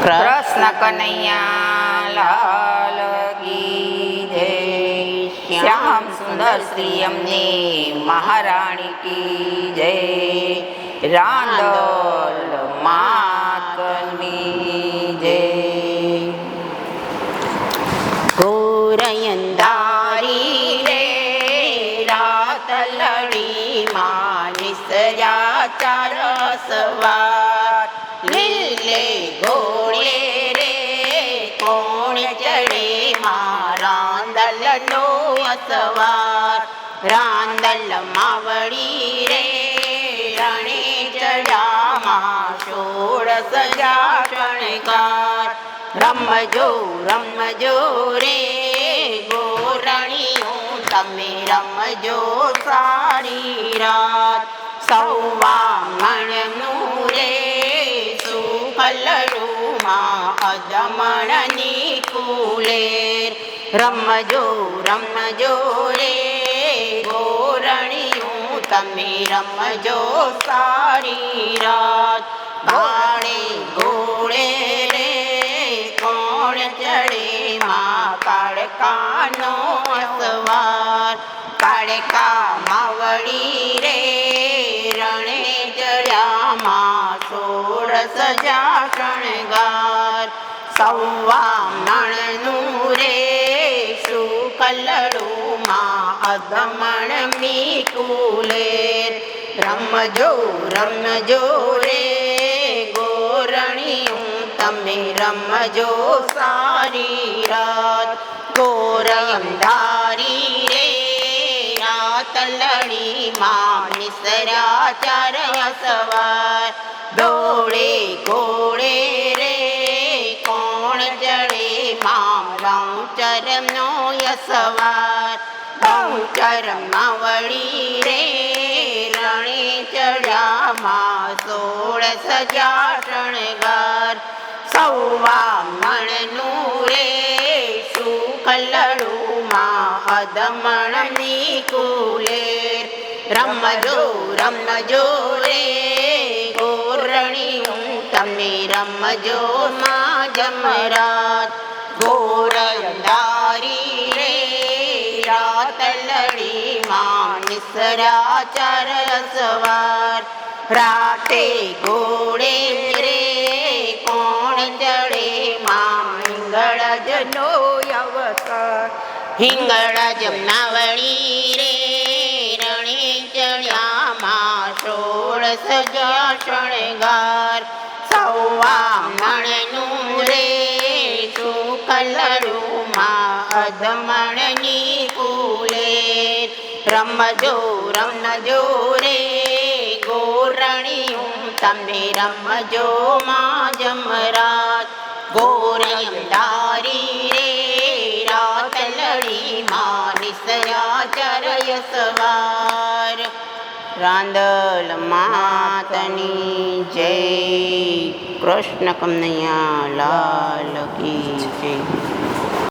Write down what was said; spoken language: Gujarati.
કૃષ્ણ કનૈયા લાલ કી જય શ્યામ સુંદર શ્રી અમને મહારાણી કી જય રાંદલ માતની જય ગોરયંદારી રે રાત લડી માનિસર્યા ચાર સવાર લીલે ઘોડે રે, કોણ ચડે રાંદલનો અસવાર? રાંદલ માવડી રે, રણે ચડામાં સોળ સજા શણગાર રમજો રમજો રે ગોરણીયું તમે રમજો સારી રાત. સૌવા મણનું રે સુકલડુમાં અજમણની કુલેર રમજો રમજો રે ગોરણિયું તમે રમજો સારી રાત ગાળે ગોળે રે કોણ ચડે માં કાળકાનો અસવાર કાળકા માવડી રે રણે ચડ્યામાં સોળ સજા શણગાર. સૌવા નણનું રે સુકલડુમાં અધમણ મીકુલેર રમજો રમજો રે ગોરણિયું, તમે રમજો સારી રાત. ગોરયંધારી રે રાત લડી માં નિસરા ચાર સવાર દોડે ઘોડે રે, કોણ જડે મામલાં ચરમનો યસવાર ચરમમાં વળી રે, રણે ચડ્યામાં સોળ સજા શણગાર. સૌવા મણનું રે સુકલડુમાં અદમણની કુલેર રમજો રમજો રે ગોરણીયું તમે રમજો માં જમરાત ગોરયંદારી રે રાત લડી માં નિસરા ચાર સવાર રાતે ઘોડે રે કોણ જડે માં હિંગળજનો અવસર હિંગળજ જમનાવળી રે રણે ચડ્યામાં સોળ સજા શણગાર સૌવા મણનું રે સુકલડુમાં અધમણની કુલે રમજો રમજો રે ગોરણિયું તમે રમજો માં જમરાત ગોરયંધારી ચરય સવાર. રાંદલ માતની જય. કૃષ્ણ કનૈયા લાલ કી જય.